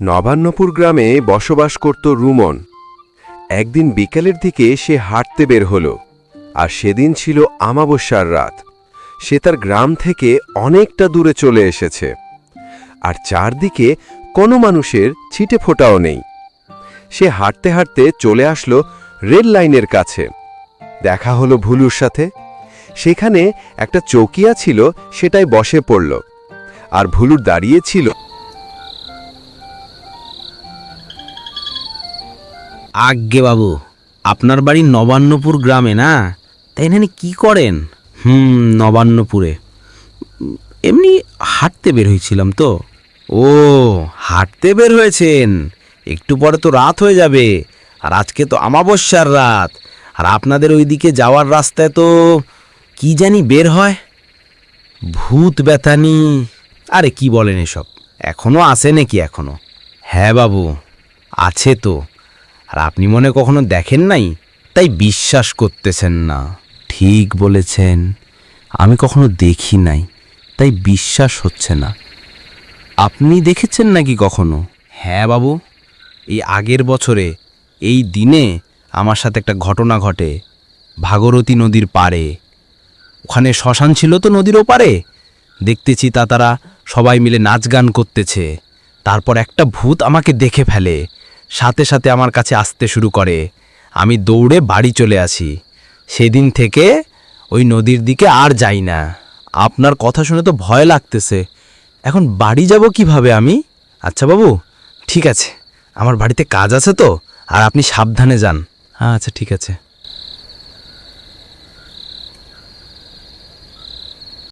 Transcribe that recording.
নবান্নপুর গ্রামে বসবাস করত রুমন। একদিন বিকেলের দিকে সে হাঁটতে বের হলো, আর সেদিন ছিল আমাবস্যার রাত। সে তার গ্রাম থেকে অনেকটা দূরে চলে এসেছে, আর চারদিকে কোনো মানুষের ছিটে ফোটাও নেই। সে হাঁটতে হাঁটতে চলে আসলো রেল লাইনের কাছে। দেখা হলো ভুলুর সাথে। সেখানে একটা চৌকিয়া ছিল, সেটাই বসে পড়ল, আর ভুলুর দাঁড়িয়ে ছিল আজ্ঞে বাবু, আপনার বাড়ি নবান্নপুর গ্রামে না? তাই এখানে কি করেন? হুম, নবান্নপুরে। এমনি হাঁটতে বের হয়েছিলাম তো। ও, হাঁটতে বের হয়েছেন? একটু পরে তো রাত হয়ে যাবে, আর আজকে তো আমাবস্যার রাত। আর আপনাদের ওইদিকে যাওয়ার রাস্তায় তো কি জানি বের হয়? ভূত বেতানি আরে কি বলেন এসব? এখনও আছে নাকি এখনও? হ্যাঁ বাবু, আছে তো। আর আপনি মনে কখনো দেখেন নাই? তাই বিশ্বাস করতেছেন না। ঠিক বলেছেন। আমি কখনো দেখি নাই, তাই বিশ্বাস হচ্ছে না। আপনি দেখেছেন নাকি কখনো? হ্যাঁ বাবু, এই আগের বছরে, এই দিনে আমার সাথে একটা ঘটনা ঘটে ভাগরতী নদীর পাড়ে। ওখানে শ্মশান ছিল তো নদীর ওপারে? দেখতেছি তা তারা সবাই মিলে নাচ গান করতেছে। তারপর একটা ভূত আমাকে দেখে ফেলে। সাথে সাথে আমার কাছে আসতে শুরু করে। আমি দৌড়ে বাড়ি চলে আসি। সেদিন থেকে ওই নদীর দিকে আর যাই না। আপনার কথা শুনে তো ভয় লাগতেছে। এখন বাড়ি যাব কীভাবে আমি? আচ্ছা বাবু, ঠিক আছে। আমার বাড়িতে কাজ আছে তো, আর আপনি সাবধানে যান। আচ্ছা ঠিক আছে।